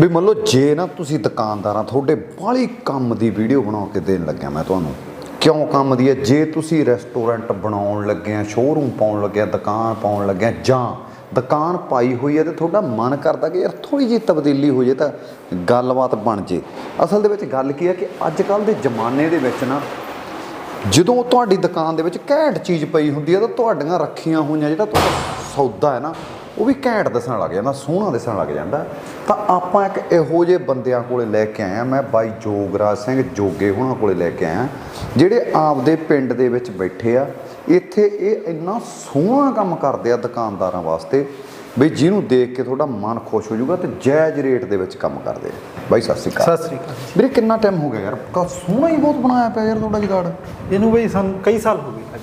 ਵੀ ਮੰਨ ਲਓ ਜੇ ਨਾ ਤੁਸੀਂ ਦੁਕਾਨਦਾਰਾਂ ਤੁਹਾਡੇ ਬਾਹਲੀ ਕੰਮ ਦੀ ਵੀਡੀਓ ਬਣਾ ਕੇ ਦੇਣ ਲੱਗਿਆ ਮੈਂ ਤੁਹਾਨੂੰ। ਕਿਉਂ ਕੰਮ ਦੀ ਹੈ? ਜੇ ਤੁਸੀਂ ਰੈਸਟੋਰੈਂਟ ਬਣਾਉਣ ਲੱਗੇ ਆ ਸ਼ੋਰੂਮ ਪਾਉਣ ਲੱਗੇ ਆ, ਦੁਕਾਨ ਪਾਉਣ ਲੱਗੇ ਆ, ਜਾਂ ਦੁਕਾਨ ਪਾਈ ਹੋਈ ਹੈ ਤੇ ਤੁਹਾਡਾ ਮਨ ਕਰਦਾ ਕਿ ਯਾਰ ਥੋੜੀ ਜਿਹੀ ਤਬਦੀਲੀ ਹੋ ਜੇ ਤਾਂ ਗੱਲਬਾਤ ਬਣ ਜੇ। ਅਸਲ ਦੇ ਵਿੱਚ ਗੱਲ ਕੀ ਹੈ ਕਿ ਅੱਜ ਕੱਲ ਦੇ ਜ਼ਮਾਨੇ ਦੇ ਵਿੱਚ ਨਾ ਜਦੋਂ ਤੁਹਾਡੀ ਦੁਕਾਨ ਦੇ ਵਿੱਚ ਘੈਂਟ ਚੀਜ਼ ਪਈ ਹੁੰਦੀ ਹੈ ਤਾਂ ਤੁਹਾਡੀਆਂ ਰੱਖੀਆਂ ਹੋਈਆਂ ਜਿਹੜਾ ਤੁਹਾਡਾ ਸੌਦਾ ਹੈ ਨਾ ਉਹ ਵੀ ਘੈਂਟ ਦਿਸਣ ਲੱਗ ਜਾਂਦਾ ਸੋਹਣਾ ਦਿਸਣ ਲੱਗ ਜਾਂਦਾ। ਤਾਂ ਆਪਾਂ ਇੱਕ ਇਹੋ ਜਿਹੇ ਬੰਦਿਆਂ ਕੋਲੇ ਲੈ ਕੇ ਆਏ ਆ ਮੈਂ ਬਾਈ ਜੋਗਰਾਜ ਸਿੰਘ ਜੋਗੇ ਹੁਣਾਂ ਕੋਲੇ ਲੈ ਕੇ ਆਇਆ ਜਿਹੜੇ ਆਪਦੇ ਪਿੰਡ ਦੇ ਵਿੱਚ ਬੈਠੇ ਆ। ਇੱਥੇ ਇਹ ਇੰਨਾ ਸੋਹਣਾ ਕੰਮ ਕਰਦੇ ਆ ਦੁਕਾਨਦਾਰਾਂ ਵਾਸਤੇ ਵੀ ਜਿਹਨੂੰ ਦੇਖ ਕੇ ਤੁਹਾਡਾ ਮਨ ਖੁਸ਼ ਹੋ ਜਾਊਗਾ ਤੇ ਜਾਇਜ਼ ਰੇਟ ਦੇ ਵਿੱਚ ਕੰਮ ਕਰਦੇ ਆ। ਬਾਈ ਸਤਿ ਸ਼੍ਰੀ ਅਕਾਲ। ਸਤਿ ਸ੍ਰੀ ਅਕਾਲ ਵੀਰੇ ਕਿੰਨਾ ਟਾਈਮ ਹੋ ਗਿਆ ਯਾਰ? ਕਾ ਸੋਹਣਾ ਹੀ ਬਹੁਤ ਬਣਾਇਆ ਪਿਆ ਯਾਰ ਤੁਹਾਡਾ ਜਗਾੜ। ਇਹਨੂੰ ਬਈ ਸਾਨੂੰ ਕਈ ਸਾਲ ਹੋ ਗਏ।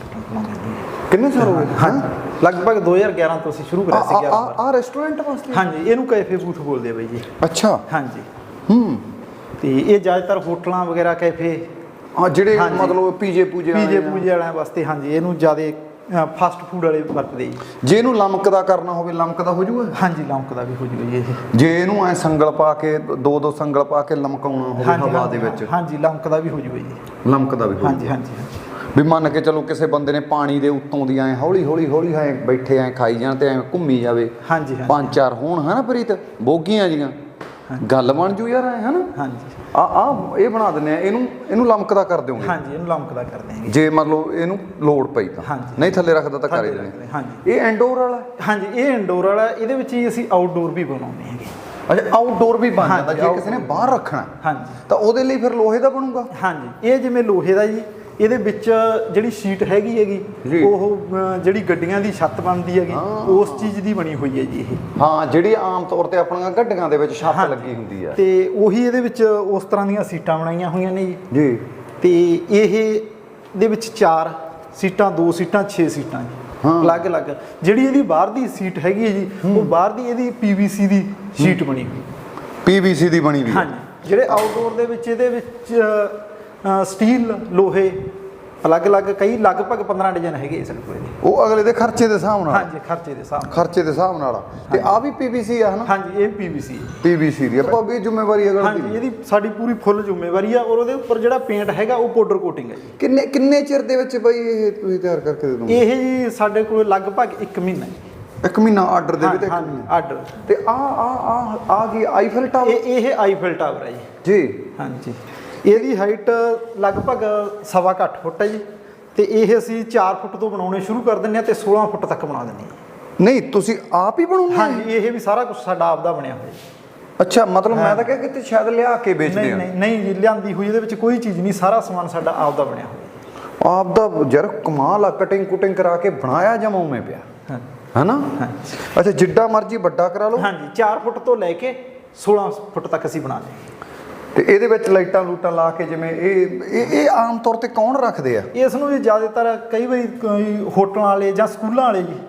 ਕਿੰਨੇ ਸਾਲ ਹੋ ਗਏ? ਹਾਂ? ਲਗਭਗ 2011 ਤੋਂ ਅਸੀਂ ਸ਼ੁਰੂ ਕਰਿਆ ਸੀ 11 ਆ ਆ ਰੈਸਟੋਰੈਂਟ ਵਾਸਤੇ? ਹਾਂਜੀ ਇਹਨੂੰ ਕੈਫੇ ਬੂਥ ਬੋਲਦੇ ਆ ਬਈ ਜੀ। ਅੱਛਾ। ਹਾਂਜੀ। ਹੂੰ। ਤੇ ਇਹ ਜ਼ਿਆਦਾਤਰ ਹੋਟਲਾਂ ਵਗੈਰਾ ਕੈਫੇ ਆ ਜਿਹੜੇ। ਮਤਲਬ ਪੀਜੇ ਪੂਜੇ ਪੀਜੇ। ਪੂਜੇ ਵਾਲਿਆਂ ਵਾਸਤੇ ਹਾਂਜੀ ਇਹਨੂੰ ਜ਼ਿਆਦਾ ਫਾਸਟ ਫੂਡ ਵਾਲੇ ਵਰਤਦੇ ਜੀ। ਜੇ ਇਹਨੂੰ ਲਮਕਦਾ ਕਰਨਾ ਹੋਵੇ ਲਮਕਦਾ ਹੋ ਜਾਊਗਾ ਹਾਂਜੀ ਲੌਂਕ ਦਾ ਵੀ ਹੋ ਜੂਗਾ ਜੀ ਇਹ। ਜੇ ਇਹਨੂੰ ਐ ਸੰਗਲ ਪਾ ਕੇ ਦੋ ਦੋ ਸੰਗਲ ਪਾ ਕੇ ਲਮਕਾਉਣਾ ਹੋਵੇ ਹਵਾ ਦੇ ਵਿੱਚ। ਹਾਂਜੀ ਲੌਂਕ ਦਾ ਵੀ ਹੋ ਜੂਗਾ ਜੀ। ਲਮਕਦਾ ਵੀ ਹੋ। ਹਾਂਜੀ ਹਾਂਜੀ। ਵੀ ਮੰਨ ਕੇ ਚਲੋ ਕਿਸੇ ਬੰਦੇ ਨੇ ਪਾਣੀ ਦੇ ਉੱਤੋਂ ਦੀ ਐ ਹੌਲੀ ਹੌਲੀ ਹੌਲੀ ਐ ਬੈਠੇ ਐ ਖਾਈ ਜਾਣ ਤੇ ਐ ਘੁੰਮੀ ਜਾਵੇ। ਹਾਂਜੀ ਹਾਂਜੀ। ਪੰਜ ਚਾਰ ਹੋਣ ਹਨਾ ਪ੍ਰੀਤ? ਬੋਗੀਆਂ ਜੀਆਂ। ਗੱਲ ਬਣ ਜੂ ਯਾਰ ਐ ਹਨਾ ਹਾਂਜੀ। ਆ ਆ ਇਹ ਬਣਾ ਦਿੰਨੇ ਆ ਇਹਨੂੰ ਇਹਨੂੰ ਲਮਕਦਾ ਕਰ ਦਿਓਗੇ। ਹਾਂਜੀ ਇਹਨੂੰ ਲੌਂਕ ਦਾ ਕਰਦੇ ਹਾਂ ਜੇ ਮੰਨ ਲਓ ਇਹਨੂੰ ਲੋਡ ਪਈ ਤਾਂ। ਨਹੀਂ ਥੱਲੇ ਰੱਖਦਾ ਤਾਂ ਕਰੇ ਰੱਖਦੇ, ਹਾਂਜੀ। ਇਹ ਐਂਡੋਰ ਵਾਲਾ ਹੈ? ਹਾਂਜੀ ਇਹ ਇੰਡੋਰ ਵਾਲਾ ਇਹਦੇ ਵਿੱਚ ਹੀ ਅਸੀਂ ਆਊਟਡੋਰ ਵੀ ਬਣਾਉਂਦੇ ਹੈਗੇ। ਅੱਛਾ ਆਊਟਡੋਰ ਵੀ ਬਣ ਜਾਂਦਾ ਜੇ ਕਿਸੇ ਨੇ ਬਾਹਰ ਰੱਖਣਾ ਹੈ, ਹਾਂਜੀ। ਤਾਂ ਉਹਦੇ ਲਈ ਫਿਰ ਲੋਹੇ ਦਾ ਬਣੂਗਾ? ਹਾਂਜੀ ਇਹ ਜਿਵੇਂ ਲੋਹੇ ਦਾ ਜੀ ਇਹਦੇ ਵਿੱਚ ਜਿਹੜੀ ਸ਼ੀਟ ਹੈਗੀ। ਹੈਗੀ ਉਹ ਜਿਹੜੀ ਗੱਡੀਆਂ ਦੀ ਛੱਤ ਬਣਦੀ ਹੈਗੀ। ਉਸ ਚੀਜ਼ ਦੀ ਬਣੀ ਹੋਈ ਹੈ ਜੀ ਇਹ। ਹਾਂ ਜਿਹੜੀ ਆਮ ਤੌਰ ਤੇ ਆਪਣੀਆਂ ਗੱਡੀਆਂ ਦੇ ਵਿੱਚ ਛੱਤ। ਲੱਗੀ ਹੁੰਦੀ ਹੈ। ਤੇ ਉਹੀ ਇਹਦੇ ਵਿੱਚ ਉਸ ਤਰ੍ਹਾਂ ਦੀਆਂ ਸੀਟਾਂ ਬਣਾਈਆਂ ਹੋਈਆਂ ਨੇ ਜੀ। ਜੀ। ਤੇ ਇਹ ਦੇ ਵਿੱਚ ਚਾਰ ਸੀਟਾਂ ਦੋ ਸੀਟਾਂ 6 ਸੀਟਾਂ ਜੀ। ਹਾਂ। ਅਲੱਗ-ਅਲੱਗ ਜਿਹੜੀ ਇਹਦੀ ਬਾਹਰ ਦੀ ਸੀਟ ਹੈਗੀ ਹੈ ਜੀ ਉਹ ਬਾਹਰ ਦੀ ਇਹਦੀ PVC ਦੀ ਸ਼ੀਟ ਬਣੀ ਹੋਈ। ਪੀਵੀਸੀ ਦੀ ਬਣੀ ਵੀ ਹੈ। ਹਾਂਜੀ। ਜਿਹੜੇ ਆਊਟਡੋਰ ਦੇ ਵਿੱਚ ਇਹਦੇ ਵਿੱਚ ਸਟੀਲ ਲੋਹੇ ਅਲੱਗ-ਅਲੱਗ ਕਈ ਲਗਭਗ 15 ਡਿਜ਼ਾਈਨ ਹੈਗੇ ਇਸ ਕੋਲ ਇਹਦੇ ਉਹ ਅਗਲੇ ਦੇ ਖਰਚੇ ਦੇ ਹਿਸਾਬ ਨਾਲ? ਹਾਂਜੀ ਖਰਚੇ ਦੇ ਹਿਸਾਬ ਨਾਲ। ਖਰਚੇ ਦੇ ਹਿਸਾਬ ਨਾਲ। ਤੇ ਆ ਵੀ ਪੀਵੀਸੀ ਆ ਹਨਾ? ਹਾਂਜੀ ਇਹ ਹੈ ਪੀਵੀਸੀ ਦੀ ਆਪਾਂ ਵੀ ਜ਼ਿੰਮੇਵਾਰੀ ਅਗਲ ਹਾਂਜੀ ਦੀ ਇਹਦੀ ਸਾਡੀ ਪੂਰੀ ਫੁੱਲ ਜ਼ਿੰਮੇਵਾਰੀ ਆ ਔਰ ਉਹਦੇ ਉੱਪਰ ਜਿਹੜਾ ਪੇਂਟ ਹੈਗਾ ਉਹ ਪਾਊਡਰ ਕੋਟਿੰਗ ਹੈ ਜੀ। ਕਿੰਨੇ ਕਿੰਨੇ ਚਿਰ ਦੇ ਵਿੱਚ ਬਈ ਇਹ ਤੁਸੀਂ ਤਿਆਰ ਕਰਕੇ ਦੇ ਦੋਗੇ? ਇਹ ਜੀ ਸਾਡੇ ਕੋਲ ਲਗਭਗ 1 ਮਹੀਨਾ ਹੈ ਇੱਕ ਮਹੀਨਾ ਆਰਡਰ ਦੇ ਵੀ ਤੇ ਇੱਕ ਹਾਂਜੀ ਮਹੀਨਾ। ਆਰਡਰ ਤੇ ਆ ਆ ਆ ਆ ਕੀ ਆਈਫਲ ਟਾਵਰ ਇਹ ਇਹ ਆਈਫਲ ਟਾਵਰ ਹੈ ਜੀ। ਜੀ। ਹਾਂਜੀ। ਇਹਦੀ ਹਾਈਟ ਲਗਭਗ ਸਵਾ ਅੱਠ ਫੁੱਟ ਹੈ ਜੀ। ਤੇ ਇਹ ਅਸੀਂ 4 ਫੁੱਟ ਤੋਂ ਬਣਾਉਣੇ ਸ਼ੁਰੂ ਕਰ ਦਿੰਦੇ ਆ ਤੇ 16 ਫੁੱਟ ਤੱਕ ਬਣਾ ਦਿੰਦੇ ਹਾਂ। ਨਹੀਂ ਤੁਸੀਂ ਆਪ ਹੀ ਬਣਾਉਂਦੇ ਹੋ? ਹਾਂਜੀ ਇਹ ਵੀ ਸਾਰਾ ਕੁਝ ਸਾਡਾ ਆਪਦਾ ਬਣਿਆ ਹੋਇਆ ਅੱਛਾ ਮਤਲਬ ਮੈਂ ਤਾਂ ਕਿਹਾ ਕਿਤੇ ਸ਼ਾਇਦ ਲਿਆ ਕੇ ਵੇਚਦੇ ਨਹੀਂ ਆ ਨਹੀਂ ਨਹੀਂ ਜੀ ਲਿਆਂਦੀ ਹੋਈ ਇਹਦੇ ਵਿੱਚ ਕੋਈ ਚੀਜ਼ ਨਹੀਂ ਸਾਰਾ ਸਮਾਨ ਸਾਡਾ ਆਪਦਾ ਬਣਿਆ ਹੋਇਆ। ਆਪ ਦਾ ਯਾਰ ਕਮਾਲ ਆ ਕਟਿੰਗ ਕੁਟਿੰਗ ਕਰਾ ਕੇ ਬਣਾਇਆ ਜਮਾ ਉਵੇਂ ਪਿਆ? ਹਾਂ। ਹੈਨਾ? ਅੱਛਾ ਜਿੱਡਾ ਮਰਜ਼ੀ ਵੱਡਾ ਕਰਾ ਲਓ। ਹਾਂਜੀ 4 ਫੁੱਟ ਤੋਂ ਲੈ ਕੇ 16 ਫੁੱਟ ਤੱਕ ਅਸੀਂ ਬਣਾ ਲਏ ਤੇ ਇਹਦੇ ਵਿੱਚ ਲਾਈਟਾਂ ਲੂਟਾਂ ਲਾ ਕੇ ਜਿਵੇਂ ਇਹ ਇਹ ਇਹ ਆਮ ਤੌਰ ਤੇ ਕੌਣ ਰੱਖਦੇ ਆ? ਇਸ ਨੂੰ ਜੀ ਜ਼ਿਆਦਾਤਰ ਕਈ ਵਾਰੀ ਕੋਈ ਹੋਟਲਾਂ ਵਾਲੇ ਜਾਂ ਸਕੂਲਾਂ ਵਾਲੇ ਜੀ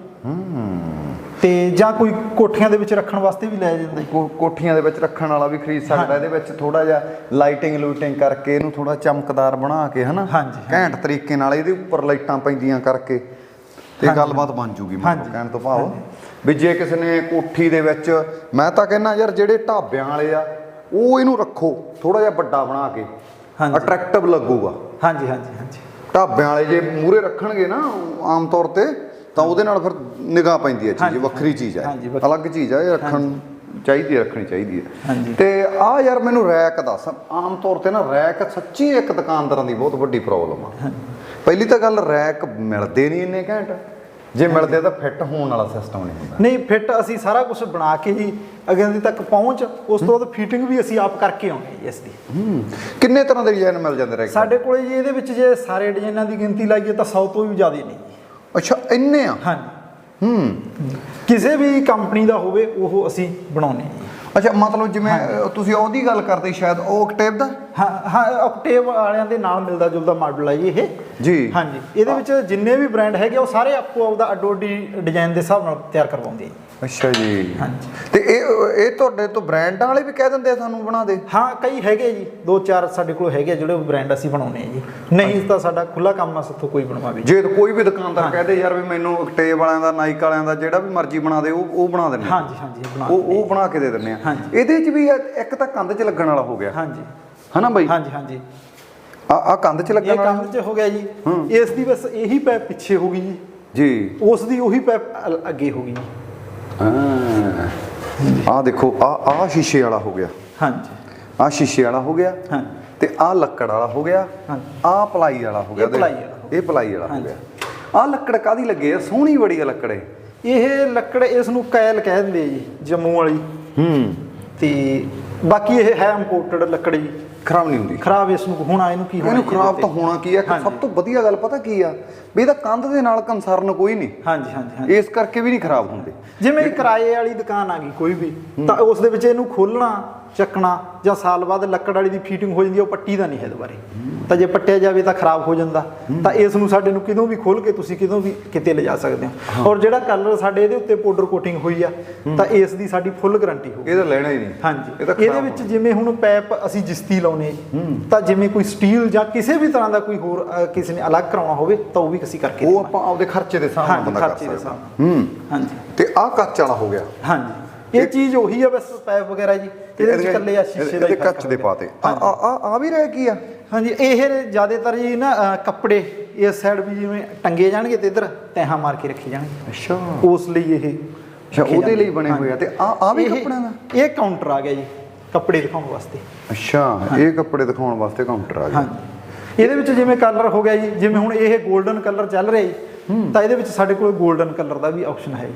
ਤੇ ਜਾਂ ਕੋਈ ਕੋਠੀਆਂ ਦੇ ਵਿੱਚ ਰੱਖਣ ਵਾਸਤੇ ਵੀ ਲੈ ਜਾਂਦਾ। ਕੋਠੀਆਂ ਦੇ ਵਿੱਚ ਰੱਖਣ ਵਾਲਾ ਵੀ ਖਰੀਦ ਸਕਦਾ। ਇਹਦੇ ਵਿੱਚ ਥੋੜਾ ਜਿਹਾ ਲਾਈਟਿੰਗ ਲੂਟਿੰਗ ਕਰਕੇ ਇਹਨੂੰ ਥੋੜਾ ਚਮਕਦਾਰ ਬਣਾ ਕੇ ਹਨਾ? ਹਾਂਜੀ, ਘੈਂਟ ਤਰੀਕੇ ਨਾਲ ਇਹਦੇ ਉੱਪਰ ਲਾਈਟਾਂ ਪੈਂਦੀਆਂ ਕਰਕੇ ਤੇ। ਗੱਲਬਾਤ ਬਣ ਜੂਗੀ ਹਾਂਜੀ। ਕਹਿਣ ਤੋਂ ਭਾਵ। ਵੀ ਜੇ ਕਿਸੇ ਨੇ ਕੋਠੀ ਦੇ ਵਿੱਚ ਮੈਂ ਤਾਂ ਕਹਿੰਦਾ ਯਾਰ ਜਿਹੜੇ ਢਾਬਿਆਂ ਵਾਲੇ ਆ ਉਹ ਇਹਨੂੰ ਰੱਖੋ ਥੋੜਾ ਜਿਹਾ ਵੱਡਾ ਬਣਾ ਕੇ ਹਾਂਜੀ। ਅਟਰੈਕਟਿਵ ਲੱਗੂਗਾ। ਹਾਂਜੀ ਹਾਂਜੀ ਹਾਂਜੀ। ਢਾਬਿਆਂ ਵਾਲੇ ਜੇ ਮੂਰੇ ਰੱਖਣਗੇ ਨਾ ਆਮ ਤੌਰ ਤੇ ਤਾਂ ਉਹਦੇ ਨਾਲ ਫਿਰ ਨਿਗਾਹ ਪੈਂਦੀ ਹੈ ਚੀਜ਼ ਵੱਖਰੀ ਚੀਜ਼ ਹੈ। ਅਲੱਗ ਚੀਜ਼ ਹੈ ਇਹ ਰੱਖਣ ਚਾਹੀਦੀ ਹੈ ਰੱਖਣੀ ਚਾਹੀਦੀ ਹੈ। ਤੇ ਆ ਯਾਰ ਮੈਨੂੰ ਰੈਕ ਦੱਸ ਆਮ ਤੌਰ ਤੇ ਨਾ ਰੈਕ ਸੱਚੀ ਇੱਕ ਦੁਕਾਨਦਾਰਾਂ ਦੀ ਬਹੁਤ ਵੱਡੀ ਪ੍ਰੋਬਲਮ ਆ। ਪਹਿਲੀ ਤਾਂ ਗੱਲ ਰੈਕ ਮਿਲਦੇ ਨਹੀਂ ਇੰਨੇ ਘੈਂਟ। ਜੇ ਮਿਲਦੇ ਤਾਂ ਫਿੱਟ ਹੋਣ ਵਾਲਾ ਸਿਸਟਮ ਨਹੀਂ ਹੁੰਦਾ। ਨਹੀਂ ਫਿੱਟ ਅਸੀਂ ਸਾਰਾ ਕੁਝ ਬਣਾ ਕੇ ਜੀ ਅਗਲੇ ਤੱਕ ਪਹੁੰਚ ਉਸ ਤੋਂ ਬਾਅਦ ਫਿਟਿੰਗ ਵੀ ਅਸੀਂ ਆਪ ਕਰਕੇ ਆਉਂਦੇ ਜੀ ਇਸ ਦੀ। ਹੂੰ ਕਿੰਨੇ ਤਰ੍ਹਾਂ ਦੇ ਡਿਜ਼ਾਈਨ ਮਿਲ ਜਾਂਦੇ ਰੈਕ ਸਾਡੇ ਕੋਲੇ ਜੀ ਇਹਦੇ ਵਿੱਚ ਜੇ ਸਾਰੇ ਡਿਜ਼ਾਈਨਾਂ ਦੀ ਗਿਣਤੀ ਲਾਈਏ ਤਾਂ 100 ਤੋਂ ਵੀ ਜ਼ਿਆਦਾ ਨਹੀਂ ਅੱਛਾ ਇੰਨੇ ਆ? ਹਾਂਜੀ। ਹੂੰ। ਕਿਸੇ ਵੀ ਕੰਪਨੀ ਦਾ ਹੋਵੇ ਉਹ ਅਸੀਂ ਬਣਾਉਂਦੇ ਹਾਂ ਜੀ। ਅੱਛਾ ਮਤਲਬ ਜਿਵੇਂ ਤੁਸੀਂ ਉਹਦੀ ਗੱਲ ਕਰਦੇ ਸ਼ਾਇਦ ਉਹ ਓਕਟੇਵ ਦਾ? ਹਾਂ ਹਾਂ ਆਕਟੇਵ ਵਾਲਿਆਂ ਦੇ ਨਾਲ ਮਿਲਦਾ ਜੁਲਦਾ ਮਾਡਲ ਹੈ ਜੀ ਇਹ। ਜੀ। ਹਾਂਜੀ ਇਹਦੇ ਵਿੱਚ ਜਿੰਨੇ ਵੀ ਬ੍ਰਾਂਡ ਹੈਗੇ ਉਹ ਸਾਰੇ ਆਪੋ ਆਪਦਾ ਅੱਡੋ ਅੱਡੀ ਡਿਜ਼ਾਈਨ ਦੇ ਹਿਸਾਬ ਨਾਲ ਤਿਆਰ ਕਰਵਾਉਂਦੇ ਆ। ਅੱਛਾ ਜੀ। ਹਾਂਜੀ। ਤੇ ਇਹ ਇਹ ਤੁਹਾਡੇ ਤੋਂ ਬ੍ਰਾਂਡਾਂ ਵਾਲੇ ਵੀ ਕਹਿ ਦਿੰਦੇ ਆ ਸਾਨੂੰ ਬਣਾ ਦੇ? ਹਾਂ ਕਈ ਹੈਗੇ ਜੀ। ਦੋ ਚਾਰ ਸਾਡੇ ਕੋਲ ਹੈਗੇ ਜਿਹੜੇ ਬ੍ਰਾਂਡ ਅਸੀਂ ਬਣਾਉਨੇ ਆ ਜੀ। ਨਹੀਂ ਤਾਂ ਸਾਡਾ ਖੁੱਲਾ ਕੰਮ ਆ ਸਾਥੋਂ ਕੋਈ ਬਣਵਾਵੇ ਜੇ ਕੋਈ ਵੀ ਦੁਕਾਨਦਾਰ ਕਹਦੇ ਯਾਰ ਵੀ ਮੈਨੂੰ ਟੇਪ ਵਾਲਿਆਂ ਦਾ ਨਾਈਕ ਵਾਲਿਆਂ ਦਾ ਜਿਹੜਾ ਵੀ ਮਰਜ਼ੀ ਬਣਾ ਦੇ ਉਹ ਉਹ ਬਣਾ ਦਿੰਦੇ। ਹਾਂਜੀ ਹਾਂਜੀ ਬਣਾ ਉਹ ਉਹ ਬਣਾ ਕੇ ਦੇ ਦਿੰਦੇ ਆ। ਇਹਦੇ 'ਚ ਵੀ ਇੱਕ ਤਾਂ ਕੰਧ 'ਚ ਲੱਗਣ ਵਾਲਾ ਹੋ ਗਿਆ। ਹਾਂਜੀ। ਹਨਾ ਬਾਈ? ਹਾਂਜੀ ਹਾਂਜੀ। ਆ ਆ ਕੰਧ 'ਚ ਲੱਗਣ ਵਾਲਾ? ਕੰਧ 'ਚ ਹੋ ਗਿਆ ਜੀ। ਇਸ ਦੀ ਬਸ ਇਹੀ ਪੈਪ ਪਿੱਛੇ ਹੋ ਗਈ ਜੀ। ਜੀ। ਉਸ ਦੀ ਉਹੀ ਅਲ- ਅੱਗੇ ਹੋ ਗਈ ਜੀ। ਆ ਦੇਖੋ ਆ ਆ ਸ਼ੀਸ਼ੇ ਵਾਲਾ ਹੋ ਗਿਆ। ਹਾਂਜੀ। ਆ ਸ਼ੀਸ਼ੇ ਵਾਲਾ ਹੋ ਗਿਆ ਹਾਂ ਤੇ ਆ ਲੱਕੜ ਵਾਲਾ ਹੋ ਗਿਆ। ਆ ਪਲਾਈ ਵਾਲਾ ਹੋ ਗਿਆ। ਇਹ ਪਲਾਈ ਵਾਲਾ ਹੋ। ਗਿਆ। ਆ ਲੱਕੜ ਕਾਦੀ ਲੱਗੇ ਆ? ਸੋਹਣੀ ਬੜੀ ਆ ਲੱਕੜ ਇਹ। ਲੱਕੜ ਇਸ ਨੂੰ ਕੈਲ ਕਹਿ ਦਿੰਦੇ ਜੀ ਜੰਮੂ ਵਾਲੀ। ਹੂੰ। ਤੇ ਬਾਕੀ ਇਹ ਹੈ ਇੰਪੋਰਟਡ ਲੱਕੜ ਖਰਾਬ ਨਹੀਂ ਹੁੰਦੀ। ਖਰਾਬ ਇਸ ਨੂੰ ਹੋਣਾ ਇਹਨੂੰ ਕੀ ਹੋਣਾ ਇਹਨੂੰ ਖਰਾਬ ਤਾਂ? ਹੋਣਾ ਕੀ ਹੈ। ਸਭ ਤੋਂ ਵਧੀਆ ਗੱਲ ਪਤਾ ਕੀ ਆ? ਵੀ ਇਹਦਾ ਕੰਧ ਦੇ ਨਾਲ ਕੰਸਰਨ ਕੋਈ ਨਹੀਂ। ਹਾਂਜੀ ਹਾਂਜੀ ਹਾਂਜੀ। ਇਸ ਕਰਕੇ ਵੀ ਨਹੀਂ ਖਰਾਬ ਹੁੰਦੇ। ਜਿਵੇਂ ਕਿਰਾਏ ਵਾਲੀ ਦੁਕਾਨ ਆ ਗਈ ਕੋਈ ਵੀ ਤਾਂ ਉਸ ਦੇ ਵਿੱਚ ਇਹਨੂੰ ਖੋਲਣਾ ਚੱਕਣਾ ਜਾਂ ਸਾਲ ਬਾਅਦ ਲੱਕੜ ਵਾਲੀ ਦੀ ਫੀਟਿੰਗ ਹੋ ਜਾਂਦੀ ਉਹ ਪੱਟੀ ਦਾ ਨਹੀਂ ਹੈ ਦੁਬਾਰੇ ਤਾਂ ਜੇ ਪੱਟਿਆ ਜਾਵੇ ਤਾਂ ਖਰਾਬ ਹੋ ਜਾਂਦਾ। ਤਾਂ ਇਸ ਨੂੰ ਸਾਡੇ ਨੂੰ ਕਿਦੋਂ ਵੀ ਖੋਲ ਕੇ ਤੁਸੀਂ ਕਿਦੋਂ ਵੀ ਕਿਤੇ ਲਿਜਾ ਸਕਦੇ ਹੋ। ਔਰ ਜਿਹੜਾ ਕਲਰ ਸਾਡੇ ਇਹਦੇ ਉੱਤੇ ਪਾਊਡਰ ਕੋਟਿੰਗ ਹੋਈ ਆ ਤਾਂ ਇਸ ਦੀ ਸਾਡੀ ਫੁੱਲ ਗਾਰੰਟੀ ਹੋਊਗੀ। ਇਹ ਤਾਂ ਲੈਣਾ ਹੀ ਨਹੀਂ। ਹਾਂਜੀ। ਇਹਦੇ ਵਿੱਚ ਜਿਵੇਂ ਹੁਣ ਪੈਪ ਅਸੀਂ ਜਿਸਤੀ ਲਾਉਨੇ ਤਾਂ ਜਿਵੇਂ ਕੋਈ ਸਟੀਲ ਜਾਂ ਕਿਸੇ ਵੀ ਤਰ੍ਹਾਂ ਦਾ ਕੋਈ ਹੋਰ ਕਿਸੇ ਨੇ ਅਲੱਗ ਕਰਾਉਣਾ ਹੋਵੇ ਤਾਂ ਉਹ ਵੀ ਅਸੀਂ ਕਰਕੇ ਉਹ ਆਪਾਂ ਆਪਦੇ ਖਰਚੇ ਦੇ ਹਿਸਾਬ ਨਾਲ ਬੰਦਾ ਕਰ ਸਕਦਾ। ਹੂੰ। ਹਾਂਜੀ ਤੇ ਆਹ ਕੱਚ ਵਾਲਾ ਹੋ ਗਿਆ। ਹਾਂਜੀ। ਇਹ ਚੀਜ਼ ਉਹੀ ਆ ਬਸ ਪੈਪ ਵਗੈਰਾ ਜੀ ਇਹਦੇ ਵਿੱਚ ਇਕੱਲੇ ਆ ਸ਼ੀਸ਼ੇ ਦਾ ਕੱਚ ਦੇ। ਪਾਤੇ। ਆ ਆ ਆ- ਵੀ ਰਹਿ ਕੀ ਆ? ਹਾਂਜੀ ਇਹ ਜ਼ਿਆਦਾਤਰ ਜੀ ਨਾ ਕੱਪੜੇ ਇਸ ਸਾਈਡ ਵੀ ਜਿਵੇਂ ਟੰਗੇ ਜਾਣਗੇ ਤੇ ਇਧਰ ਤੈਹਾਂ ਮਾਰ ਕੇ ਰੱਖੇ ਜਾਣਗੇ। ਅੱਛਾ। ਉਸ ਲਈ ਇਹ ਅੱਛਾ ਉਹਦੇ ਲਈ। ਬਣੇ ਹੋਏ ਆ ਤੇ ਆ ਆ ਵੀ ਕੱਪੜਿਆਂ ਦਾ? ਇਹ ਕਾਊਂਟਰ ਆ ਗਿਆ ਜੀ ਕੱਪੜੇ ਦਿਖਾਉਣ ਵਾਸਤੇ। ਅੱਛਾ ਇਹ ਕੱਪੜੇ ਦਿਖਾਉਣ ਵਾਸਤੇ ਕਾਊਂਟਰ ਆ ਗਿਆ। ਹਾਂਜੀ। ਇਹਦੇ ਵਿੱਚ ਜਿਵੇਂ ਕਲਰ ਹੋ ਗਿਆ ਜੀ ਜਿਵੇਂ ਹੁਣ ਇਹ 골ਡਨ ਕਲਰ ਚੱਲ ਰਿਹਾ ਜੀ ਤਾਂ ਇਹਦੇ ਵਿੱਚ ਸਾਡੇ ਕੋਲ 골ਡਨ ਕਲਰ ਦਾ ਵੀ ਆਪਸ਼ਨ ਹੈ ਜੀ।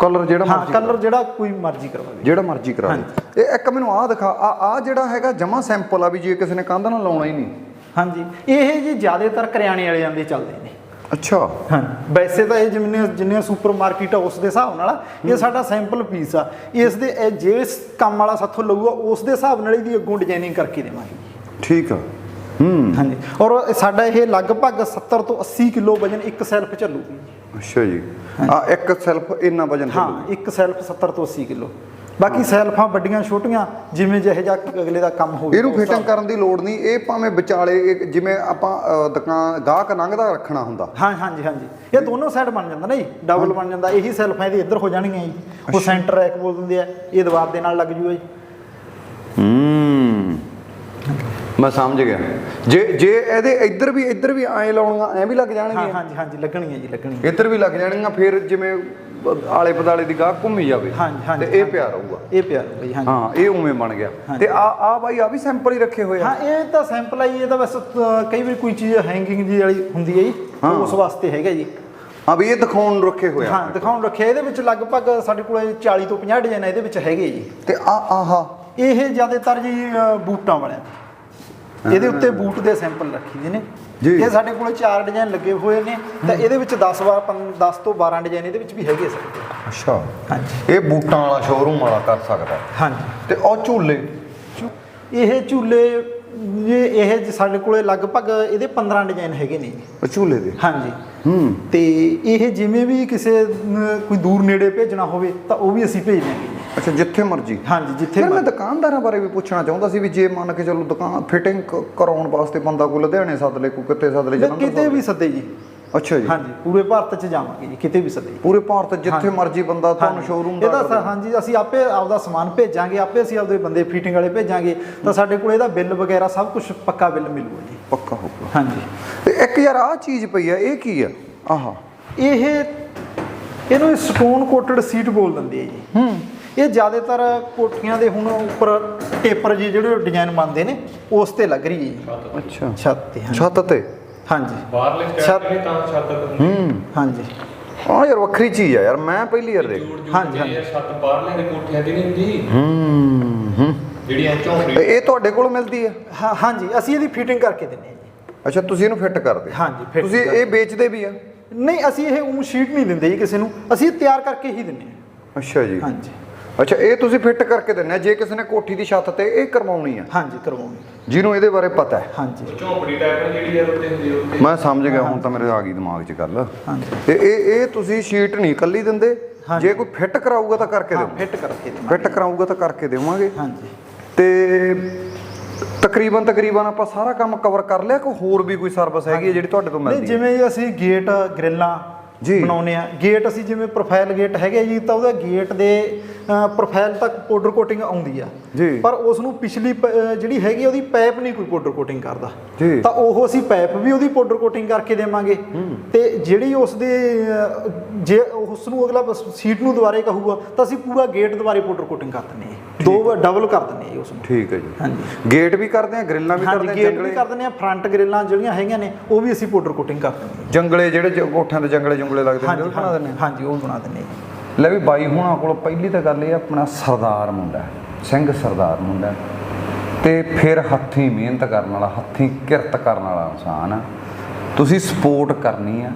ਕਲਰ ਜਿਹੜਾ ਹਾਂ ਕਲਰ ਜਿਹੜਾ ਕੋਈ ਮਰਜ਼ੀ ਕਰਵਾਵੇ ਜਿਹੜਾ ਮਰਜ਼ੀ ਕਰਾ ਦੇ ਇਹ ਇੱਕ ਮੈਨੂੰ ਆਹ ਦਿਖਾ ਆ ਆ ਜਿਹੜਾ ਹੈਗਾ ਜਮਾ ਸੈਂਪਲ ਆ ਵੀ ਜੇ ਕਿਸੇ ਨੇ ਕੰਧ ਨਾਲ ਲਾਉਣਾ ਹੀ ਨਹੀਂ। ਹਾਂਜੀ। ਇਹ ਜੀ ਜ਼ਿਆਦਾਤਰ ਕਰਿਆਣੇ ਵਾਲਿਆਂ ਦੇ ਚੱਲਦੇ ਨੇ। ਅੱਛਾ। ਹਾਂ। ਵੈਸੇ ਤਾਂ ਇਹ ਜਿੰਨੇ ਜਿੰਨੇ ਸੁਪਰ ਮਾਰਕੀਟ ਆ ਉਸ ਦੇ ਹਿਸਾਬ ਨਾਲ ਇਹ ਸਾਡਾ ਸੈਂਪਲ ਪੀਸ ਆ। ਇਸ ਦੇ ਇਹ ਜਿਸ ਕੰਮ ਵਾਲਾ ਸਾਥੋਂ ਲਊਗਾ ਉਸ ਦੇ ਹਿਸਾਬ ਨਾਲ ਇਹਦੀ ਅੱਗੋਂ ਡਿਜ਼ਾਈਨਿੰਗ ਕਰਕੇ ਦੇਵਾਂਗੇ। ਠੀਕ ਆ। ਹੂੰ। ਹਾਂਜੀ। ਔਰ ਸਾਡਾ ਇਹ ਲਗਭਗ 70 ਤੋਂ 80 ਕਿਲੋ ਵਜਨ ਇੱਕ ਸੈਲਫ ਚੱਲੂਗੀ ਅੱਛਾ ਜੀ। ਆ ਇੱਕ ਸੈਲਫ ਇੰਨਾ ਵਜਨ ਹਾਂ ਇੱਕ ਸੈਲਫ 70 ਤੋਂ 80 ਕਿਲੋ। ਬਾਕੀ ਸੈਲਫਾਂ ਵੱਡੀਆਂ ਛੋਟੀਆਂ ਜਿਵੇਂ ਜਿਹੇ ਜਾ ਅਗਲੇ ਦਾ ਕੰਮ ਹੋਵੇ ਇਹਨੂੰ ਫਿਟਿੰਗ ਕਰਨ ਦੀ ਲੋੜ ਨਹੀਂ। ਇਹ ਭਾਵੇਂ ਵਿਚਾਲੇ ਜਿਵੇਂ ਆਪਾਂ ਦੁਕਾਨ ਗਾਹਕ ਲੰਘਦਾ ਰੱਖਣਾ ਹੁੰਦਾ। ਹਾਂ ਹਾਂਜੀ ਹਾਂਜੀ। ਇਹ ਦੋਨੋਂ ਸਾਈਡ ਬਣ ਜਾਂਦਾ ਨਾ ਜੀ। ਡਬਲ ਬਣ ਜਾਂਦਾ। ਇਹੀ ਸੈਲਫਾਂ ਇਹਦੇ ਇੱਧਰ ਹੋ ਜਾਣਗੀਆਂ ਜੀ। ਉਹ ਸੈਂਟਰ ਰੈਕ ਬੋਲ ਦਿੰਦੇ ਆ। ਇਹ ਦੀਵਾਰ ਦੇ ਨਾਲ ਲੱਗ ਜੂਗਾ ਜੀ। ਹੂੰ। ਮੈਂ ਸਮਝ ਗਿਆ। ਜੇ ਜੇ ਇਹਦੇ ਇੱਧਰ ਵੀ ਇੱਧਰ ਵੀ ਐ ਲਾਉਣੀਆਂ ਐ ਵੀ ਲੱਗ ਹਾਂ ਜਾਣਗੀਆਂ ਹਾਂਜੀ ਹਾਂਜੀ ਲੱਗਣਗੀਆਂ ਜੀ ਲੱਗਣਗੀਆਂ ਇੱਧਰ ਵੀ ਲੱਗ ਜਾਣਗੀਆਂ ਫਿਰ ਜਿਵੇਂ ਆਲੇ ਪਦਾਲੇ ਦੀ ਗਾਹਕ ਘੁੰਮੀ ਜਾਵੇ। ਹਾਂਜੀ ਹਾਂਜੀ ਤੇ ਇਹ ਹਾਂਜੀ। ਪਿਆ ਰਹੂਗਾ ਇਹ ਪਿਆ ਰਹੂਗਾ ਜੀ ਹਾਂਜੀ। ਹਾਂ ਇਹ ਉਵੇਂ ਬਣ ਗਿਆ। ਤੇ ਆ ਆ ਬਾਈ ਆ ਵੀ ਸੈਂਪਲ ਹੀ ਰੱਖੇ ਹੋਏ ਆ। ਹਾਂ ਇਹ ਤਾਂ ਸੈਂਪਲ ਆ ਜੀ ਇਹ ਤਾਂ ਬਸ ਅ, ਕਈ ਵਾਰੀ ਕੋਈ ਚੀਜ਼ ਹੈਂਗਿੰਗ ਜੀ ਵਾਲੀ ਹੁੰਦੀ ਹੈ ਜੀ ਹਾਂ। ਉਸ ਵਾਸਤੇ ਹੈਗਾ ਜੀ। ਆ ਵੀ ਇਹ ਦਿਖਾਉਣ ਨੂੰ ਰੱਖੇ ਹੋਏ ਆ। ਹਾਂ ਦਿਖਾਉਣ ਰੱਖਿਆ ਇਹਦੇ ਵਿੱਚ ਲਗਭਗ ਸਾਡੇ ਕੋਲ 40 ਤੋਂ 50 ਡਿਜ਼ਾਈਨ ਇਹਦੇ ਵਿੱਚ ਹੈਗੇ ਜੀ। ਤੇ ਆ ਆਹਾ। ਇਹ ਜ਼ਿਆਦਾਤਰ ਜੀ ਅ, ਬੂਟਾਂ ਵਾਲਿਆਂ ਦੇ। ਇਹਦੇ ਉੱਤੇ ਬੂਟ ਦੇ ਸੈਂਪਲ ਰੱਖੀ ਦੇ ਨੇ। ਜੀ। ਇਹ ਸਾਡੇ ਕੋਲ ਚਾਰ ਡਿਜ਼ਾਈਨ ਲੱਗੇ ਹੋਏ ਨੇ। ਤਾਂ ਇਹਦੇ ਵਿੱਚ 10 ਵਾਰ 10 ਤੋਂ 12 ਡਿਜ਼ਾਈਨ ਇਹਦੇ ਵਿੱਚ ਵੀ ਹੈਗੇ ਸਾਡੇ ਕੋਲ ਅੱਛਾ। ਹਾਂਜੀ। ਇਹ ਬੂਟਾਂ ਵਾਲਾ ਸ਼ੋਰੂਮ ਵਾਲਾ ਕਰ ਸਕਦਾ। ਹਾਂਜੀ। ਤੇ ਉਹ ਝੂਲੇ? ਇਹ ਝੂਲੇ ਇਹ ਸਾਡੇ ਕੋਲੇ ਲਗਭਗ ਇਹਦੇ 15 ਡਿਜ਼ਾਈਨ ਹੈਗੇ ਨੇ। ਝੂਲੇ ਦੇ? ਹਾਂਜੀ। ਹੂੰ। ਤੇ ਇਹ ਜਿਵੇਂ ਵੀ ਕਿਸੇ ਕੋਈ ਦੂਰ ਨੇੜੇ ਭੇਜਣਾ ਹੋਵੇ ਤਾਂ ਉਹ ਵੀ ਅਸੀਂ ਭੇਜ ਦਿਆਂਗੇ। ਅੱਛਾ ਜਿੱਥੇ ਮਰਜ਼ੀ। ਹਾਂਜੀ ਜਿੱਥੇ ਮੈਂ ਦੁਕਾਨਦਾਰਾਂ ਬਾਰੇ ਵੀ ਪੁੱਛਣਾ ਚਾਹੁੰਦਾ ਸੀ ਵੀ ਜੇ ਮੰਨ ਕੇ ਚੱਲੋ ਦੁਕਾਨ ਫਿਟਿੰਗ ਕਰਾਉਣ ਵਾਸਤੇ ਬੰਦਾ ਕੋਈ ਲੁਧਿਆਣੇ ਸੱਦ ਲੈ ਕੋਈ ਕਿਤੇ ਸੱਦ ਲੈ ਜਲੰਧਰ ਕਿਤੇ ਵੀ ਸੱਦੇ ਜੀ। ਅੱਛਾ ਜੀ। ਹਾਂਜੀ ਪੂਰੇ ਭਾਰਤ 'ਚ ਜਾਵਾਂਗੇ ਜੀ ਕਿਤੇ ਵੀ ਸੱਦੇ। ਪੂਰੇ ਭਾਰਤ ਜਿੱਥੇ ਮਰਜ਼ੀ ਬੰਦਾ ਤੁਹਾਨੂੰ। ਸ਼ੋਰੂਮ ਇਹਦਾ ਦਾ ਸ- ਹਾਂਜੀ ਅਸੀਂ ਆਪੇ ਆਪਦਾ ਸਮਾਨ ਭੇਜਾਂਗੇ ਆਪੇ ਅਸੀਂ ਆਪਦੇ ਬੰਦੇ ਫਿਟਿੰਗ ਵਾਲੇ ਭੇਜਾਂਗੇ ਤਾਂ ਸਾਡੇ ਕੋਲ ਇਹਦਾ ਬਿੱਲ ਵਗੈਰਾ ਸਭ ਕੁਝ ਪੱਕਾ ਬਿੱਲ ਮਿਲੂਗਾ ਜੀ। ਪੱਕਾ ਹੋਊਗਾ। ਹਾਂਜੀ। ਤੇ ਇੱਕ ਯਾਰ ਆਹ ਚੀਜ਼ ਪਈ ਆ ਇਹ ਕੀ ਆ? ਆਹਾ। ਇਹ ਇਹਨੂੰ ਸਟੋਨ ਕੋਟਡ ਸੀਟ ਬੋਲ ਦਿੰਦੇ ਆ ਜੀ। ਹੂੰ। ਇਹ ਜ਼ਿਆਦਾਤਰ ਕੋਠੀਆਂ ਦੇ ਹੁਣ ਉੱਪਰ ਟੇਪਰ ਜੀ ਜਿਹੜੇ ਡਿਜ਼ਾਈਨ ਬਣਦੇ ਨੇ ਉਸ ਤੇ ਲੱਗ ਰਹੀ ਹੈ ਅੱਛਾ। ਛੱਤ ਤੇ ਹਾਂਜੀ। ਛੱਤ ਤੇ? ਹਾਂਜੀ। ਬਾਹਰਲੇ ਛੱਤ- ਸਟੈਪ ਨੇ ਤਾਂ ਛੱਤ ਤੇ ਹੂੰ। ਹਾਂਜੀ। ਆ ਯਾਰ ਵੱਖਰੀ ਚੀਜ਼ ਆ ਯਾਰ ਮੈਂ ਪਹਿਲੀ ਵਾਰ ਦੇਖ ਜੂੜ ਹਾਂਜੀ, ਜਿਹੜੀ ਛੱਤ ਬਾਹਰਲੇ ਦੇ ਕੋਠਿਆਂ ਦੀ ਨਹੀਂ ਹੁੰਦੀ। ਹੂੰ ਹੂੰ। ਜਿਹੜੀਆਂ ਝੌਂਪੜੀ। ਤੇ ਇਹ ਤੁਹਾਡੇ ਕੋਲ ਮਿਲਦੀ ਆ? ਹਾਂ ਹਾਂਜੀ ਅਸੀਂ ਇਹਦੀ ਫਿਟਿੰਗ ਕਰਕੇ ਦਿੰਦੇ ਹਾਂ ਜੀ। ਅੱਛਾ ਤੁਸੀਂ ਇਹਨੂੰ ਫਿੱਟ ਕਰਦੇ ਹਾਂਜੀ, fit ਤੁਸੀਂ। ਇਹ ਵੇਚਦੇ ਵੀ ਆ? ਨਹੀਂ ਅਸੀਂ ਇਹ ਉਹ ਸ਼ੀਟ ਨਹੀਂ ਦਿੰਦੇ ਜੀ ਕਿਸੇ ਨੂੰ। ਅਸੀਂ ਇਹ ਤਿਆਰ ਕਰਕੇ ਹੀ ਦਿੰਦੇ ਹਾਂ। ਅੱਛਾ ਜੀ। ਹਾਂਜੀ। ਅੱਛਾ ਇਹ ਤੁਸੀਂ ਫਿੱਟ ਕਰਕੇ ਆ ਜੇ ਕਿਸੇ ਨੇ ਕੋਠੀ ਦੀ ਛੱਤ ਤੇ ਇਹ ਕਰਵਾਉਣੀ ਆ। ਹਾਂਜੀ ਕਰਵਾਉਂਗੇ ਜਿਹਨੂੰ ਇਹਦੇ ਬਾਰੇ ਪਤਾ ਹੈ। ਹਾਂਜੀ। ਝੌਂਪੜੀ ਟਾਈਪ ਨਾਲ ਜਿਹੜੀ ਯਾਰ ਉੱਤੇ ਹੁੰਦੀ ਉੱਤੇ। ਮੈਂ ਸਮਝ ਗਿਆ ਹੁਣ ਤਾਂ ਮੇਰੇ ਆ ਗਈ ਦਿਮਾਗ 'ਚ ਗੱਲ। ਹਾਂਜੀ ਤੇ ਇਹ ਇਹ ਤੁਸੀਂ ਸ਼ੀਟ ਨਹੀਂ ਕੱਲੀ ਦਿੰਦੇ। ਜੇ ਕੋਈ ਫਿੱਟ ਕਰਾਊਗਾ ਤਾਂ ਕਰਕੇ ਹਾਂ ਦੇਵਾਂਗੇ ਫਿੱਟ ਕਰਕੇ। ਫਿੱਟ ਕਰਾਊਗਾ ਤਾਂ ਕਰਕੇ ਦੇਵਾਂਗੇ। ਹਾਂਜੀ। ਤੇ ਤਕਰੀਬਨ ਤਕਰੀਬਨ ਆਪਾਂ ਸਾਰਾ ਕੰਮ ਕਵਰ ਕਰ ਲਿਆ ਕਿ ਹੋਰ ਵੀ ਕੋਈ ਸਰਵਿਸ ਹੈਗੀ ਹੈ ਜਿਹੜੀ ਤੁਹਾਡੇ ਤੋਂ ਨਹੀਂ ਮਿਲਦੀ ਹੈ? ਜਿਵੇਂ ਅਸੀਂ ਗੇਟ ਗ੍ਰਿਲਾਂ ਜੀ। ਬਣਾਉਨੇ ਆ ਗੇਟ ਅਸੀਂ ਜਿਵੇਂ ਪ੍ਰੋਫਾਈਲ ਗੇਟ ਹੈਗੇ ਜੀ ਤਾਂ ਉਹਦਾ ਗੇਟ ਦੇ ਪ੍ਰੋਫਾਈਲ ਤੱਕ ਪਾਊਡਰ ਕੋਟਿੰਗ ਆਉਂਦੀ ਆ ਜੀ। ਪਰ ਉਸ ਨੂੰ ਪਿਛਲੀ ਜਿਹੜੀ ਹੈਗੀ ਉਹਦੀ ਪਾਈਪ ਨਹੀਂ ਕੋਈ ਪਾਊਡਰ ਕੋਟਿੰਗ ਕਰਦਾ। ਤਾਂ ਉਹ ਅਸੀਂ ਪਾਈਪ ਵੀ ਉਹਦੀ ਪਾਊਡਰ ਕੋਟਿੰਗ ਕਰਕੇ ਦੇਵਾਂਗੇ ਤੇ ਜਿਹੜੀ ਉਸ ਦੇ ਜੇ ਉਸ ਨੂੰ ਅਗਲਾ ਸੀਟ ਨੂੰ ਦੁਬਾਰੇ ਕਹੂਗਾ ਤਾਂ ਅਸੀਂ ਪੂਰਾ ਗੇਟ ਦੁਬਾਰੇ ਪਾਊਡਰ ਕੋਟਿੰਗ ਕਰ ਦਿੰਨੇ ਆ ਦੋ ਡਬਲ ਕਰ ਦਿੰਨੇ ਆ ਉਸ ਨੂੰ ਠੀਕ ਹੈ ਜੀ। ਹਾਂਜੀ। ਗੇਟ ਵੀ ਕਰਦੇ ਆ ਗ੍ਰਿਲਾਂ ਵੀ ਕਰਦੇ ਆ ਗੇਟ ਵੀ ਕਰ ਦਿੰਨੇ ਆ ਫਰੰਟ ਗ੍ਰਿਲਾਂ ਜਿਹੜੀਆਂ ਹੈਗੀਆਂ ਨੇ ਉਹ ਵੀ ਅਸੀਂ ਪਾਊਡਰ ਕੋਟਿੰਗ ਕਰ ਦਿੰਨੇ ਆ ਜੰਗਲੇ ਜਿਹੜੇ ਕੋਠਿਆਂ ਤੇ ਜੰਗਲੇ ਜੰਗਲੇ ਲੱਗਦੇ ਨੇ ਉਹ ਬਣਾ ਦਿੰਦੇ ਆ ਹਾਂਜੀ ਉਹ ਬਣਾ ਦਿੰਨੇ ਆ ਲੈ ਵੀ ਬਾਈ ਹੁਣਾਂ ਕੋਲ ਪਹਿਲੀ ਤਾਂ ਗੱਲ ਇਹ ਆਪਣਾ ਸਰਦਾਰ ਮੁੰਡਾ ਹੈ, ਸਿੰਘ ਸਰਦਾਰ ਮੁੰਡਾ ਹੈ। ਤੇ ਫਿਰ ਹੱਥੀਂ ਮਿਹਨਤ ਕਰਨ ਵਾਲਾ ਹੱਥੀਂ ਕਿਰਤ ਕਰਨ ਵਾਲਾ ਇਨਸਾਨ ਆ। ਤੁਸੀਂ ਸਪੋਰਟ ਕਰਨੀ ਆ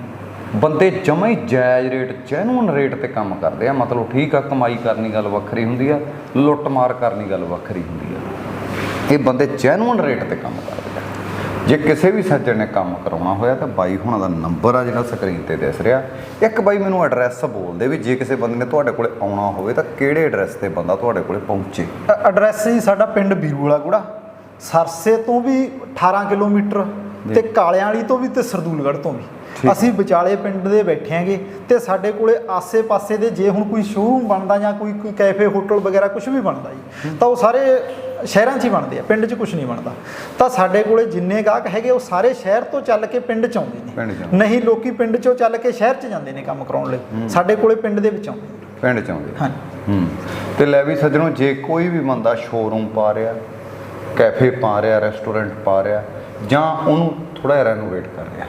ਬੰਦੇ ਜਮਾ ਹੀ ਜਾਇਜ਼ ਰੇਟ ਜੈਨੂਨ ਰੇਟ ਤੇ ਕੰਮ ਕਰਦੇ ਆ। ਮਤਲਬ ਠੀਕ ਆ ਕਮਾਈ ਕਰਨੀ ਗੱਲ ਵੱਖਰੀ ਹੁੰਦੀ ਆ ਲੁੱਟ ਮਾਰ ਕਰਨੀ ਗੱਲ ਵੱਖਰੀ ਹੁੰਦੀ ਆ। ਇਹ ਬੰਦੇ ਜੈਨੂਨ ਰੇਟ ਤੇ ਕੰਮ ਕਰਦੇ ਆ। ਜੇ ਕਿਸੇ ਵੀ ਸੱਜਣ ਨੇ ਕੰਮ ਕਰਾਉਣਾ ਹੋਇਆ ਤਾਂ ਬਾਈ ਹੁਣਾਂ ਦਾ ਨੰਬਰ ਆ ਜਿਹੜਾ ਸਕਰੀਨ ਤੇ ਦਿਸ ਰਿਹਾ। ਇੱਕ ਬਾਈ ਮੈਨੂੰ ਐਡਰੈਸ ਬੋਲ ਦੇ ਵੀ ਜੇ ਕਿਸੇ ਬੰਦੇ ਨੇ ਤੁਹਾਡੇ ਕੋਲੇ ਆਉਣਾ ਹੋਵੇ ਤਾਂ ਕਿਹੜੇ ਐਡਰੈਸ ਤੇ ਬੰਦਾ ਤੁਹਾਡੇ ਕੋਲੇ ਪਹੁੰਚੇ? ਐਡਰੈਸ ਜੀ ਸਾਡਾ ਪਿੰਡ ਬੀਰੂਵਾਲਾ ਗੁੜਾ। ਸਰਸੇ ਤੋਂ ਵੀ 18 ਕਿਲੋਮੀਟਰ ਤੇ ਕਾਲਿਆਂ ਵਾਲੀ ਤੋਂ ਵੀ ਤੇ ਸਰਦੂਲਗੜ੍ਹ ਤੋਂ ਵੀ। ਅਸੀਂ ਵਿਚਾਲੇ ਪਿੰਡ ਦੇ ਬੈਠੇ ਆਂਗੇ ਤੇ ਸਾਡੇ ਕੋਲੇ ਆਸੇ-ਪਾਸੇ ਦੇ ਜੇ ਹੁਣ ਕੋਈ ਸ਼ੋਰੂਮ ਬਣਦਾ ਜਾਂ ਕੋਈ ਕੋਈ ਕੈਫੇ ਹੋਟਲ ਵਗੈਰਾ ਕੁਝ ਵੀ ਬਣਦਾ ਜੀ ਤਾਂ ਉਹ ਸਾਰੇ ਸ਼ਹਿਰਾਂ 'ਚ ਹੀ ਬਣਦੇ ਆ ਪਿੰਡ 'ਚ ਕੁਝ ਨਹੀਂ ਬਣਦਾ। ਤਾਂ ਸਾਡੇ ਕੋਲੇ ਜਿੰਨੇ ਗਾਹਕ ਹੈਗੇ ਉਹ ਸਾਰੇ ਸ਼ਹਿਰ ਤੋਂ ਚੱਲ ਕੇ ਪਿੰਡ 'ਚ ਆਉਂਦੇ ਨੇ। ਨਹੀਂ ਲੋਕੀ ਪਿੰਡ 'ਚੋਂ ਚੱਲ ਕੇ ਸ਼ਹਿਰ 'ਚ ਜਾਂਦੇ ਨੇ ਕੰਮ ਕਰਾਉਣ ਲਈ। ਸਾਡੇ ਕੋਲੇ ਪਿੰਡ ਦੇ ਵਿੱਚ ਆਉਂਦੇ ਪਿੰਡ ਚ ਆਉਂਦੇ। ਹਾਂਜੀ। ਹੂੰ। ਤੇ ਲੈ ਵੀ ਸੱਜਣੋ ਜੇ ਕੋਈ ਵੀ ਬੰਦਾ ਸ਼ੋਰੂਮ ਪਾ ਰਿਹਾ ਕੈਫੇ ਪਾ ਰਿਹਾ ਰੈਸਟੋਰੈਂਟ ਪਾ ਰਿਹਾ ਜਾਂ ਉਹਨੂੰ ਥੋੜਾ ਰੈਨੋਵੇਟ ਕਰ ਰਿਹਾ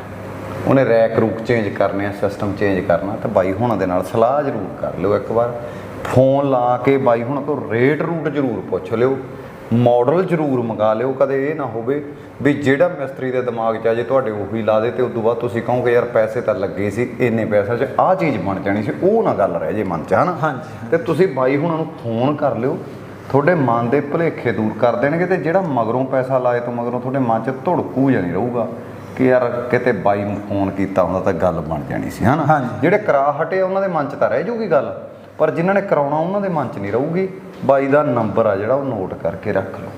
ਉਹਨੇ ਰੈਕ ਰੂਕ ਚੇਂਜ ਕਰਨੇ ਆ ਸਿਸਟਮ ਚੇਂਜ ਕਰਨਾ ਤਾਂ ਬਾਈ ਹੁਣਾਂ ਦੇ ਨਾਲ ਸਲਾਹ ਜ਼ਰੂਰ ਕਰ ਲਿਓ ਇੱਕ ਵਾਰ। ਫੋਨ ਲਾ ਕੇ ਬਾਈ ਹੁਣਾਂ ਤੋਂ ਰੇਟ ਰੂਟ ਜ਼ਰੂਰ ਪੁੱਛ ਲਿਓ ਮਾਡਲ ਜ਼ਰੂਰ ਮੰਗਾ ਲਿਓ ਕਦੇ ਇਹ ਨਾ ਹੋਵੇ ਵੀ ਜਿਹੜਾ ਮਿਸਤਰੀ ਦੇ ਦਿਮਾਗ 'ਚ ਆ ਜੇ ਤੁਹਾਡੇ ਉਹੀ ਲਾ ਦੇ ਤੇ ਉਸ ਤੋਂ ਬਾਅਦ ਤੁਸੀਂ ਕਹੋਗੇ ਯਾਰ ਪੈਸੇ ਤਾਂ ਲੱਗੇ ਸੀ ਇੰਨੇ ਪੈਸੇ 'ਚ ਆਹ ਚੀਜ਼ ਬਣ ਜਾਣੀ ਸੀ ਉਹ ਨਾ ਗੱਲ ਰਹਿ ਜੇ ਮਨ 'ਚ ਹਨਾ? ਹਾਂਜੀ, ਤੇ ਤੁਸੀਂ ਬਾਈ ਹੁਣਾਂ ਨੂੰ ਫੋਨ ਕਰ ਲਿਓ ਤੁਹਾਡੇ ਮਨ ਦੇ ਭੁਲੇਖੇ ਦੂਰ ਕਰ ਦੇਣਗੇ ਤੇ ਜਿਹੜਾ ਮਗਰੋਂ ਪੈਸਾ ਲਾਏ ਤੋਂ ਮਗਰੋਂ ਤੁਹਾਡੇ ਮਨ 'ਚ ਧੜਕੂ ਜਾਂ ਨਹੀਂ ਰਹੂਗਾ। ਕਿ ਯਾਰ ਕਿਤੇ ਬਾਈ ਨੂੰ ਫੋਨ ਕੀਤਾ ਹੁੰਦਾ ਤਾਂ ਗੱਲ ਬਣ ਜਾਣੀ ਸੀ ਹਨਾ। ਜਿਹੜੇ ਕਰਾ ਹਟੇ ਉਹਨਾਂ ਦੇ ਮਨ 'ਚ ਤਾਂ ਰਹਿ ਜੂਗੀ ਗੱਲ ਪਰ ਜਿਨ੍ਹਾਂ ਨੇ ਕਰਾਉਣਾ ਉਹਨਾਂ ਦੇ ਮਨ 'ਚ ਨਹੀਂ ਰਹੂਗੀ। ਬਾਈ ਦਾ ਨੰਬਰ ਆ ਜਿਹੜਾ ਉਹ ਨੋਟ ਕਰਕੇ ਰੱਖ ਲਓ।